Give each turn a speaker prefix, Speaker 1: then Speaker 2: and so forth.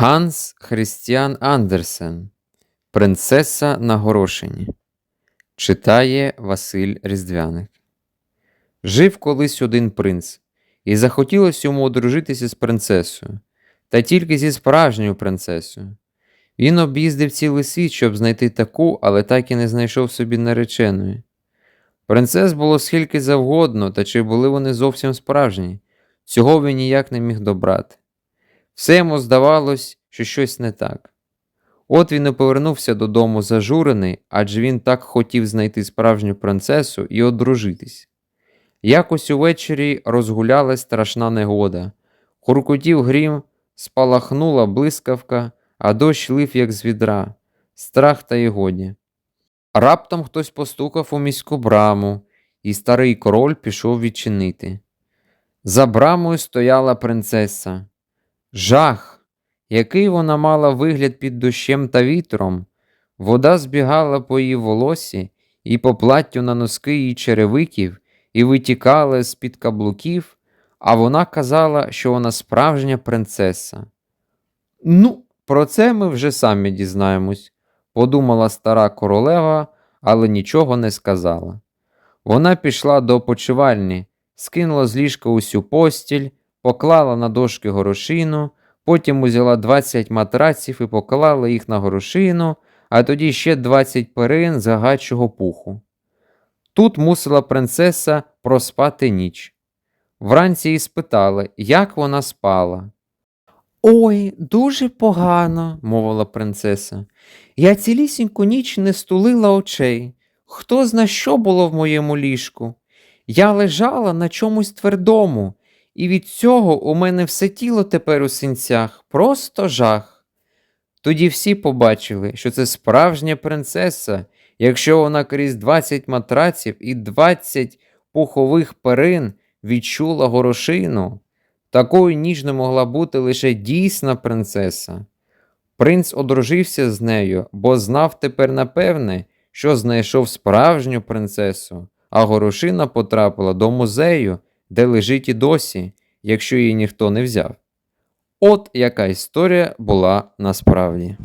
Speaker 1: Ганс Христіан Андерсен Принцеса на горошині. Читає Василь Різдвяник. Жив колись один принц, і захотілося йому одружитися з принцесою, та тільки зі справжньою принцесою. Він об'їздив цілий світ, щоб знайти таку, але так і не знайшов собі нареченої. Принцес було скільки завгодно, та чи були вони зовсім справжні, цього він ніяк не міг добрати. Все йому здавалось, що щось не так. От він і повернувся додому зажурений, адже він так хотів знайти справжню принцесу і одружитись. Якось увечері розгулялась страшна негода. Хуркотів грім, спалахнула блискавка, а дощ лив, як з відра, страх та й годі. Раптом хтось постукав у міську браму, і старий король пішов відчинити. За брамою стояла принцеса. Жах, який вона мала вигляд під дощем та вітром. Вода збігала по її волосі і по платтю на носки її черевиків і витікала з-під каблуків, а вона казала, що вона справжня принцеса. Ну, про це ми вже самі дізнаємось, подумала стара королева, але нічого не сказала. Вона пішла до опочивальні, скинула з ліжка усю постіль, поклала на дошки горошину, потім узяла 20 матраців і поклала їх на горошину, а тоді ще 20 перин з гагачого пуху. Тут мусила принцеса проспати ніч. Вранці її спитали, як вона спала. Ой, дуже погано, мовила принцеса. Я цілісіньку ніч не стулила очей. Хто зна, що було в моєму ліжку? Я лежала на чомусь твердому, і від цього у мене все тіло тепер у синцях, просто жах. Тоді всі побачили, що це справжня принцеса, якщо вона крізь 20 матраців і 20 пухових перин відчула горошину. Такою ніжною могла бути лише дійсна принцеса. Принц одружився з нею, бо знав тепер напевне, що знайшов справжню принцесу, а горошина потрапила до музею, де лежить і досі, якщо її ніхто не взяв. От яка історія була насправді.